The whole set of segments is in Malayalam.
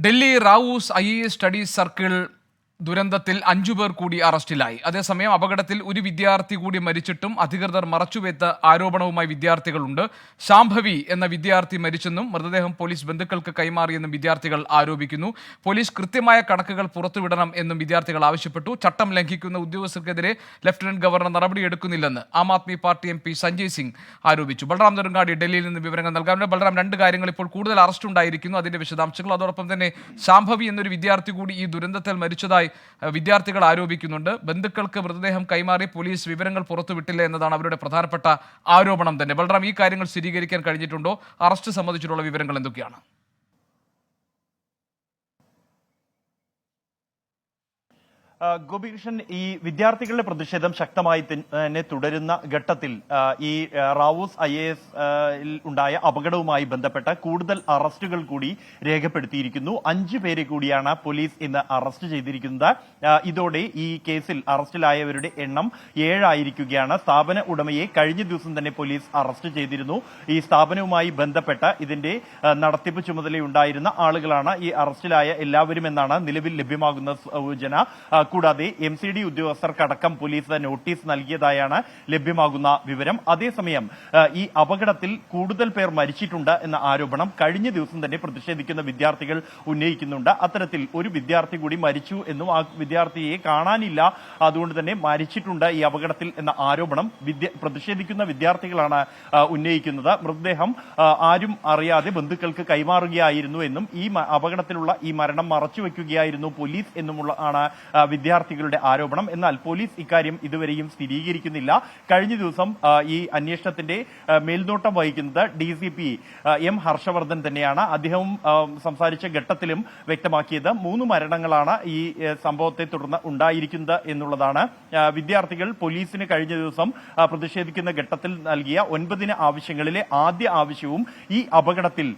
Delhi Rau's I A studies circle ദുരന്തത്തിൽ അഞ്ചുപേർ കൂടി അറസ്റ്റിലായി. അതേസമയം അപകടത്തിൽ ഒരു വിദ്യാർത്ഥി കൂടി മരിച്ചിട്ടും അധികൃതർ മറച്ചുവെത്ത ആരോപണവുമായി വിദ്യാർത്ഥികളുണ്ട്. ശാംഭവി എന്ന വിദ്യാർത്ഥി മരിച്ചെന്നും മൃതദേഹം പോലീസ് ബന്ധുക്കൾക്ക് കൈമാറിയെന്നും വിദ്യാർത്ഥികൾ ആരോപിക്കുന്നു. പോലീസ് കൃത്യമായ കണക്കുകൾ പുറത്തുവിടണം എന്നും വിദ്യാർത്ഥികൾ ആവശ്യപ്പെട്ടു. ചട്ടം ലംഘിക്കുന്ന ഉദ്യോഗസ്ഥർക്കെതിരെ ലഫ്റ്റനന്റ് ഗവർണർ നടപടിയെടുക്കുന്നില്ലെന്ന് ആം ആദ്മി പാർട്ടി എം പി സഞ്ജയ് സിംഗ് ആരോപിച്ചു. ബൽറാം നെടുങ്ങാടി ഡൽഹിയിൽ നിന്ന് വിവരങ്ങൾ നൽകാറുണ്ട് ബൽറാം രണ്ട് കാര്യങ്ങൾ ഇപ്പോൾ കൂടുതൽ അറസ്റ്റ് ഉണ്ടായിരിക്കുന്നു അതിന്റെ വിശദാംശങ്ങൾ. അതോടൊപ്പം തന്നെ ശാംഭവി എന്നൊരു വിദ്യാർത്ഥി കൂടി ഈ ദുരന്തത്തിൽ മരിച്ചതായി വിദ്യാർത്ഥികൾ ആരോപിക്കുന്നുണ്ട്. ബന്ധുക്കൾക്ക് മൃതദേഹം കൈമാറി പോലീസ് വിവരങ്ങൾ പുറത്തുവിട്ടില്ല എന്നതാണ് അവരുടെ പ്രധാനപ്പെട്ട ആരോപണം തന്നെ. ബൽറാം ഈ കാര്യങ്ങൾ സ്ഥിരീകരിക്കാൻ കഴിഞ്ഞിട്ടുണ്ടോ? അറസ്റ്റ് സംബന്ധിച്ചിട്ടുള്ള വിവരങ്ങൾ എന്തൊക്കെയാണ്? ഗോപികൃഷ്ണൻ ഈ വിദ്യാർത്ഥികളുടെ പ്രതിഷേധം ശക്തമായി തന്നെ തുടരുന്ന ഘട്ടത്തിൽ ഈ റാവൂസ് ഐ എ എസ് ഉണ്ടായ അപകടവുമായി ബന്ധപ്പെട്ട കൂടുതൽ അറസ്റ്റുകൾ കൂടി രേഖപ്പെടുത്തിയിരിക്കുന്നു. അഞ്ചു പേരെ കൂടിയാണ് പോലീസ് ഇന്ന് അറസ്റ്റ് ചെയ്തിരിക്കുന്നത്. ഇതോടെ ഈ കേസിൽ അറസ്റ്റിലായവരുടെ എണ്ണം ഏഴായിരിക്കുകയാണ്. സ്ഥാപന ഉടമയെ കഴിഞ്ഞ ദിവസം തന്നെ പോലീസ് അറസ്റ്റ് ചെയ്തിരുന്നു. ഈ സ്ഥാപനവുമായി ബന്ധപ്പെട്ട ഇതിന്റെ നടത്തിപ്പ് ചുമതലയുണ്ടായിരുന്ന ആളുകളാണ് ഈ അറസ്റ്റിലായ എല്ലാവരും എന്നാണ് നിലവിൽ ലഭ്യമാകുന്ന സൂചന കൂടാതെ എം സി ഡി ഉദ്യോഗസ്ഥർക്കടക്കം പോലീസ് നോട്ടീസ് നൽകിയതായാണ് ലഭ്യമാകുന്ന വിവരം. അതേസമയം ഈ അപകടത്തിൽ കൂടുതൽ പേർ മരിച്ചിട്ടുണ്ട് എന്ന ആരോപണം കഴിഞ്ഞ ദിവസം തന്നെ പ്രതിഷേധിക്കുന്ന വിദ്യാർത്ഥികൾ ഉന്നയിക്കുന്നുണ്ട്. അത്തരത്തിൽ ഒരു വിദ്യാർത്ഥി കൂടി മരിച്ചു എന്നും ആ വിദ്യാർത്ഥിയെ കാണാനില്ല. അതുകൊണ്ട് തന്നെ മരിച്ചിട്ടുണ്ട് ഈ അപകടത്തിൽ എന്ന ആരോപണം പ്രതിഷേധിക്കുന്ന വിദ്യാർത്ഥികളാണ് ഉന്നയിക്കുന്നത്. മൃതദേഹം ആരും അറിയാതെ ബന്ധുക്കൾക്ക് കൈമാറുകയായിരുന്നു എന്നും ഈ അപകടത്തിലുള്ള ഈ മരണം മറച്ചുവെക്കുകയായിരുന്നു പോലീസ് എന്നുമുള്ള ആണ് വിദ്യാർത്ഥികളുടെ ആരോപണം. എന്നാൽ പോലീസ് ഇക്കാര്യം ഇതുവരെയും സ്ഥിരീകരിക്കുന്നില്ല. കഴിഞ്ഞ ദിവസം ഈ അന്വേഷണത്തിന്റെ മേൽനോട്ടം വഹിക്കുന്നത് ഡി എം ഹർഷവർദ്ധൻ തന്നെയാണ്. അദ്ദേഹവും സംസാരിച്ച ഘട്ടത്തിലും വ്യക്തമാക്കിയത് മൂന്ന് മരണങ്ങളാണ് ഈ സംഭവത്തെ തുടർന്ന് ഉണ്ടായിരിക്കുന്നത് എന്നുള്ളതാണ്. വിദ്യാർത്ഥികൾ പോലീസിന് കഴിഞ്ഞ ദിവസം പ്രതിഷേധിക്കുന്ന ഘട്ടത്തിൽ നൽകിയ ഒൻപതിന് ആവശ്യങ്ങളിലെ ആദ്യ ആവശ്യവും ഈ അപകടത്തിൽ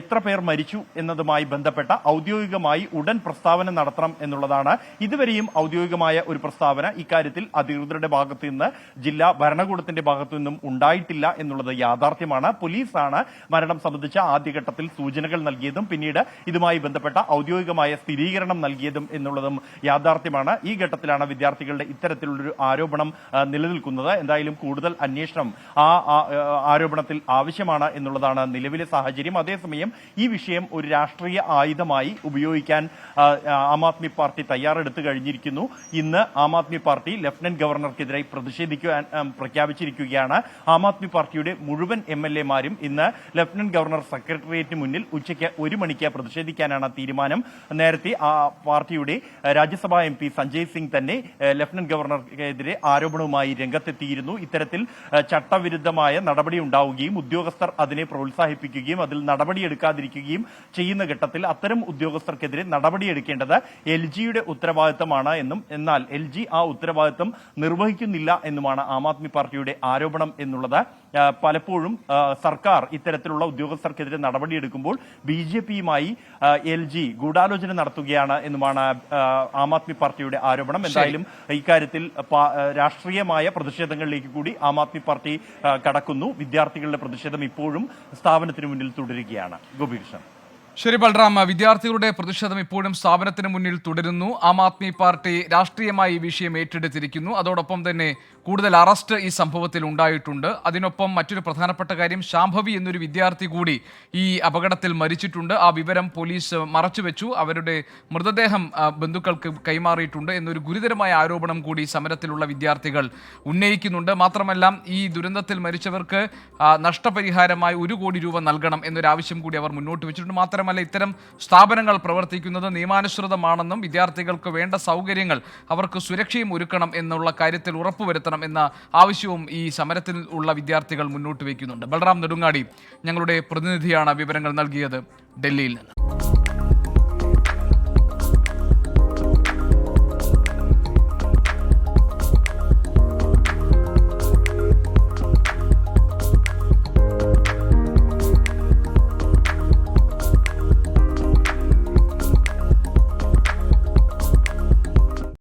എത്ര പേർ മരിച്ചു എന്നതുമായി ബന്ധപ്പെട്ട ഔദ്യോഗികമായി ഉടൻ പ്രസ്താവന നടത്തണം എന്നുള്ളതാണ്. ഇതുവരെയും ഔദ്യോഗികമായ ഒരു പ്രസ്താവന ഇക്കാര്യത്തിൽ അധികൃതരുടെ ഭാഗത്തു നിന്ന് ജില്ലാ ഭരണകൂടത്തിന്റെ ഭാഗത്തു നിന്നും ഉണ്ടായിട്ടില്ല എന്നുള്ളത് യാഥാർത്ഥ്യമാണ്. പോലീസാണ് മരണം സംബന്ധിച്ച ആദ്യഘട്ടത്തിൽ സൂചനകൾ നൽകിയതും പിന്നീട് ഇതുമായി ബന്ധപ്പെട്ട ഔദ്യോഗികമായ സ്ഥിരീകരണം നൽകിയതും എന്നുള്ളതും യാഥാർത്ഥ്യമാണ്. ഈ ഘട്ടത്തിലാണ് വിദ്യാർത്ഥികളുടെ ഇത്തരത്തിലുള്ളൊരു ആരോപണം നിലനിൽക്കുന്നത്. എന്തായാലും കൂടുതൽ അന്വേഷണം ആ ആരോപണത്തിൽ ആവശ്യമാണ് എന്നുള്ളതാണ് നിലവിലെ സാഹചര്യം. അതേസമയം ഈ വിഷയം ഒരു രാഷ്ട്രീയ ആയുധമായി ഉപയോഗിക്കാൻ ആ, ആദ്മി പാർട്ടി തയ്യാറെടുത്തു കഴിഞ്ഞിരിക്കുന്നു. ഇന്ന് ആം ആദ്മി പാർട്ടി ലഫ്റ്റനന്റ് ഗവർണർക്കെതിരായി പ്രതിഷേധിക്കുവാൻ പ്രഖ്യാപിച്ചിരിക്കുകയാണ്. ആം ആദ്മി പാർട്ടിയുടെ മുഴുവൻ എം എൽ എമാരും ഇന്ന് ലഫ്റ്റനന്റ് ഗവർണർ സെക്രട്ടേറിയറ്റിന് മുന്നിൽ ഉച്ചയ്ക്ക് ഒരു മണിക്ക് പ്രതിഷേധിക്കാനാണ് തീരുമാനം. നേരത്തെ ആ പാർട്ടിയുടെ രാജ്യസഭാ എം പി സഞ്ജയ് സിംഗ് തന്നെ ലഫ്റ്റനന്റ് ഗവർണർക്കെതിരെ ആരോപണവുമായി രംഗത്തെത്തിയിരുന്നു. ഇത്തരത്തിൽ ചട്ടവിരുദ്ധമായ നടപടി ഉണ്ടാവുകയും ഉദ്യോഗസ്ഥർ അതിനെ പ്രോത്സാഹിപ്പിക്കുകയും അതിൽ നടപടിയെടുക്കാതിരിക്കുകയും ചെയ്യുന്ന ഘട്ടത്തിൽ അത്തരം ഉദ്യോഗസ്ഥർക്കെതിരെ നടപടിയെടുക്കേണ്ടത് എൽ ജിയുടെ ഉത്തരവാദിത്തമാണ്. എന്നും എന്നാൽ എൽ ജി ആ ഉത്തരവാദിത്തം നിർവഹിക്കുന്നില്ല എന്നുമാണ് ആം ആദ്മി പാർട്ടിയുടെ ആരോപണം എന്നുള്ളത്. പലപ്പോഴും സർക്കാർ ഇത്തരത്തിലുള്ള ഉദ്യോഗസ്ഥർക്കെതിരെ നടപടിയെടുക്കുമ്പോൾ ബി ജെ പിയുമായി എൽ ജി ഗൂഢാലോചന നടത്തുകയാണ് എന്നുമാണ് ആ, ആദ്മി പാർട്ടിയുടെ ആരോപണം. എന്തായാലും ഇക്കാര്യത്തിൽ രാഷ്ട്രീയമായ പ്രതിഷേധങ്ങളിലേക്ക് കൂടി ആം ആദ്മി പാർട്ടി കടക്കുന്നു. വിദ്യാർത്ഥികളുടെ പ്രതിഷേധം ഇപ്പോഴും സ്ഥാപനത്തിന് മുന്നിൽ തുടരുകയാണ്. ഗോപികൃഷ്ണൻ. ശരി ബൽറാം. വിദ്യാർത്ഥികളുടെ പ്രതിഷേധം ഇപ്പോഴും സ്ഥാപനത്തിന് മുന്നിൽ തുടരുന്നു. ആം ആദ്മി പാർട്ടി രാഷ്ട്രീയമായി ഈ വിഷയം ഏറ്റെടുത്തിരിക്കുന്നു. അതോടൊപ്പം തന്നെ കൂടുതൽ അറസ്റ്റ് ഈ സംഭവത്തിൽ ഉണ്ടായിട്ടുണ്ട്. അതിനൊപ്പം മറ്റൊരു പ്രധാനപ്പെട്ട കാര്യം ശാംഭവി എന്നൊരു വിദ്യാർത്ഥി കൂടി ഈ അപകടത്തിൽ മരിച്ചിട്ടുണ്ട്. ആ വിവരം പോലീസ് മറച്ചുവെച്ചു. അവരുടെ മൃതദേഹം ബന്ധുക്കൾക്ക് കൈമാറിയിട്ടുണ്ട് എന്നൊരു ഗുരുതരമായ ആരോപണം കൂടി സമരത്തിലുള്ള വിദ്യാർത്ഥികൾ ഉന്നയിക്കുന്നുണ്ട്. മാത്രമല്ല ഈ ദുരന്തത്തിൽ മരിച്ചവർക്ക് നഷ്ടപരിഹാരമായി ഒരു കോടി രൂപ നൽകണം എന്നൊരാവശ്യം കൂടി അവർ മുന്നോട്ട് വെച്ചിട്ടുണ്ട്. മാത്രമല്ല ഇത്തരം സ്ഥാപനങ്ങൾ പ്രവർത്തിക്കുന്നത് നിയമാനുസൃതമാണെന്നും വിദ്യാർത്ഥികൾക്ക് വേണ്ട സൗകര്യങ്ങൾ അവർക്ക് സുരക്ഷയും ഒരുക്കണം എന്നുള്ള കാര്യത്തിൽ ഉറപ്പുവരുത്തണം എന്ന ആവശ്യവും ഈ സമരത്തിൽ ഉള്ള വിദ്യാർത്ഥികൾ മുന്നോട്ട് വയ്ക്കുന്നുണ്ട്. ബൽറാം നെടുങ്ങാടി ഞങ്ങളുടെ പ്രതിനിധിയാണ് വിവരങ്ങൾ നൽകിയത് ഡൽഹിയിൽ നിന്ന്.